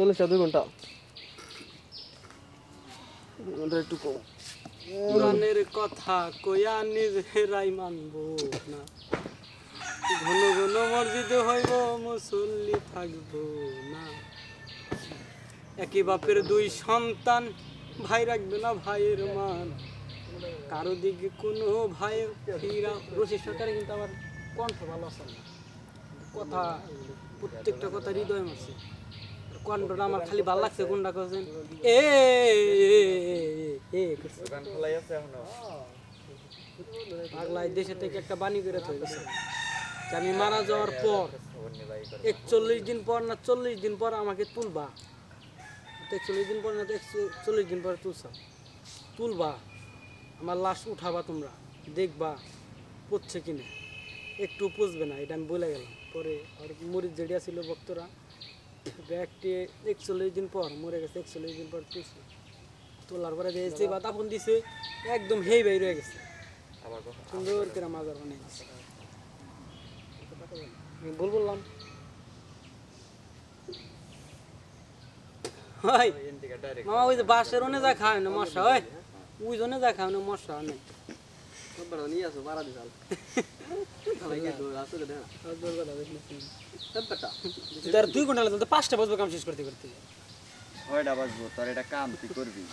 চল্লিশটা দুই ঘণ্টা। দুই ঘণ্টা একটু কম। কোরআনের কথা কইয়া নিজেরাই মানব না। ঘন ঘন মসজিদে হইব, মুসল্লি থাকব না। একই বাপের দুই সন্তান, ভাই রাখবে না ভাইয়ের মান। কারও দিকে কোনো ভাইয়ের ফিরা রশি সরকারে কিন্তু আমার কণ্ঠ ভালো আছে না। কথা প্রত্যেকটা কথা হৃদয় মারছে কণ্ঠটা আমার খালি ভালো লাগছে কোনটা করছেন এ এ, এ, এ, এ, করছে। পাগলা এই দেশে থেকে একটা বাণী করে আমি মারা যাওয়ার পর একচল্লিশ দিন পর না চল্লিশ দিন পর আমাকে তুলবা একচল্লিশ দিন পর না চল্লিশ দিন পর তুলছা তুলবা আমার লাশ উঠাবা তোমরা দেখবা পড়ছে কিনা একটু পুষবে না এটা আমি বলে গেলাম পরে আর মরিচ যেটা ছিল ভক্তরা ব্যাগটি একচল্লিশ দিন পর মরে গেছে একচল্লিশ দিন পর তুলছে তোলার পরে বা তাপন দিছে একদম হেই হয়ে গেছে। সুন্দর করে মাজার বানিয়ে দিছে। ভুল বললাম? মামা ওই যে বাসের ওনে যা খায় না মশা ওই ওই জন্য যা খায় না মশা নেই নিয়ে আসো দেখ তার দুই ঘণ্টা লাগতো পাঁচটা বাজবে কাম শেষ করতে করতে ছয়টা বাজবো তোর এটা কাম তুই করবি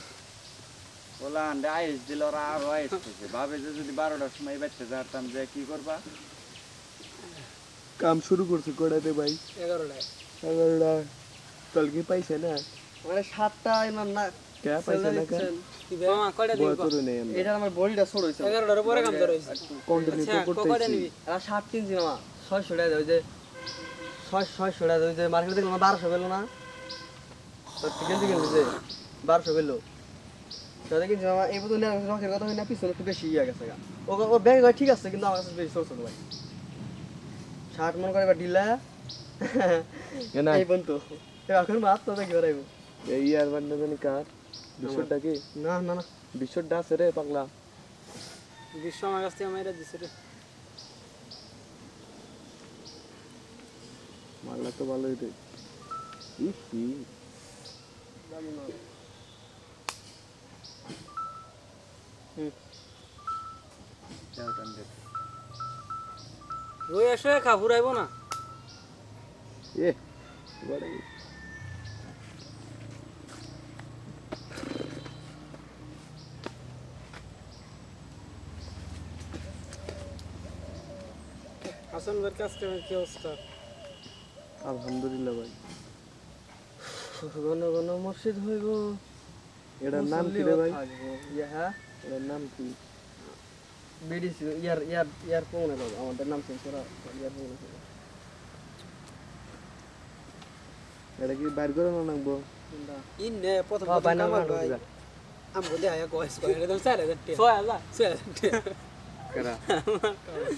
ওলা আন্ডে আইস দিল ওরা আরও আইস করছে ভাবে যে যদি বারোটার সময় বাচ্চা যাতাম যে কি করবা কাম শুরু করছে কড়াইতে ভাই এগারোটায় এগারোটা কালকে পাইছে না মানে সাতটা না কে পাইছে না এটা আমার। বডিটা ছোট কাম ধরে কন্টিনিউ আচ্ছা তো কয়টা করতেছি। নিবি? আর সাত কিনছি মামা ছয়শো টাকা দেয় যে ছয় ছয়শো টাকা দেয় যে মার্কেটে দেখলাম না বারোশো পেল না? তো কিনছি কিনছি যে বারোশো পেল তাহলে কিনছি মামা এই বোতল রকের কথা হয় না পিছনে একটু বেশি ইয়ে গেছে ও ও ব্যাগ ঠিক আছে কিন্তু আমার কাছে বেশি ছোট ছোট ভাই। ষাট মন করে ঢিলা। এই বন্ধু এখন মাত তো দেখি বেড়াইবো। এই ইয়ার বান্না কার। বিশ্বটা কি না না না। বিশ্বটা আছে রে পাগলা। বিশ্ব আমার কাছ থেকে মাইরা দিছে রে। মারলা তো ভালোই রে। রই এসে খা ফুরাইবো না। এ বড় হাসান ভাইয়ের কাজ কেমন? কি অবস্থা? আলহামদুলিল্লাহ ভাই। ঘন ঘন মসজিদ হইব। এটার নাম কি রে ভাই? ইয়া হ্যাঁ? এটার নাম কি? বিডিসি ইয়ার ইয়ার ইয়ার পৌনে বাবু আমাদের নাম চেঞ্জ করা ইয়ার পৌনে এটা কি বাইর করে না নাকবো? ইন নে প্রথম প্রথম কামাল ভাই। দিবা। আম আয়া কয়েস কয় চার হাজার ছয় হাজার। ছয় হাজার কেরা?